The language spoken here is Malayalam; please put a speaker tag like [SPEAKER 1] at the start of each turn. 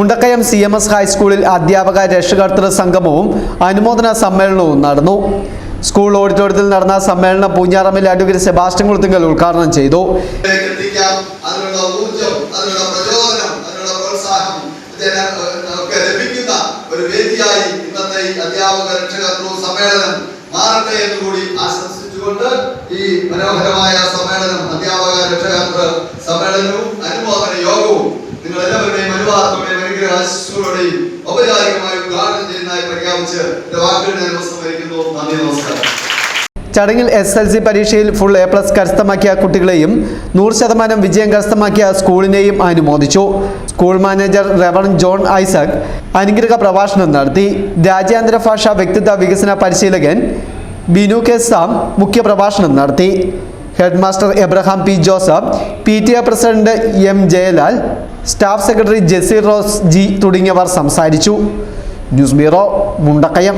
[SPEAKER 1] മുണ്ടക്കയം സി എം എസ് ഹൈസ്കൂളിൽ അധ്യാപക രക്ഷകർത്തൃ സംഗമവും അനുമോദന സമ്മേളനവും നടന്നു. സ്കൂൾ ഓഡിറ്റോറിയത്തിൽ നടന്ന സമ്മേളനം പൂഞ്ഞാറമ്മിൽ അഡ്വക്കേറ്റ് സെബാസ്റ്റ്യൻ കുളത്തിങ്കൽ ഉദ്ഘാടനം ചെയ്തു.
[SPEAKER 2] ഒരു വേദിയായി ഇന്നത്തെ അധ്യാപക സമ്മേളനം മാറട്ടെ എന്ന് കൂടി ആശംസിച്ചുകൊണ്ട് ഈ സമ്മേളനം അധ്യാപക രക്ഷകർത്തൃ സമ്മേളനവും അനുമോദന യോഗവും നിങ്ങൾ എല്ലാവരുടെയും അനുവാദത്തോടെയും ചെയ്യുന്നതായി
[SPEAKER 1] ചടങ്ങിൽ എസ് എൽ സി പരീക്ഷയിൽ ഫുൾ എ പ്ലസ് കരസ്ഥമാക്കിയ കുട്ടികളെയും നൂറ് ശതമാനം വിജയം കരസ്ഥമാക്കിയ സ്കൂളിനെയും അനുമോദിച്ചു. School manager reverend John Isaac അനുഗ്രഹ പ്രഭാഷണം നടത്തി. രാജ്യാന്തര ഭാഷാ വ്യക്തിത്വ വികസന പരിശീലകൻ ബിനു കെ സാം മുഖ്യപ്രഭാഷണം നടത്തി. Head master Abraham P Joseph P T A president M Jayalal staff secretary Jessy Rose G തുടങ്ങിയവർ സംസാരിച്ചു. News bureau Mundakayam.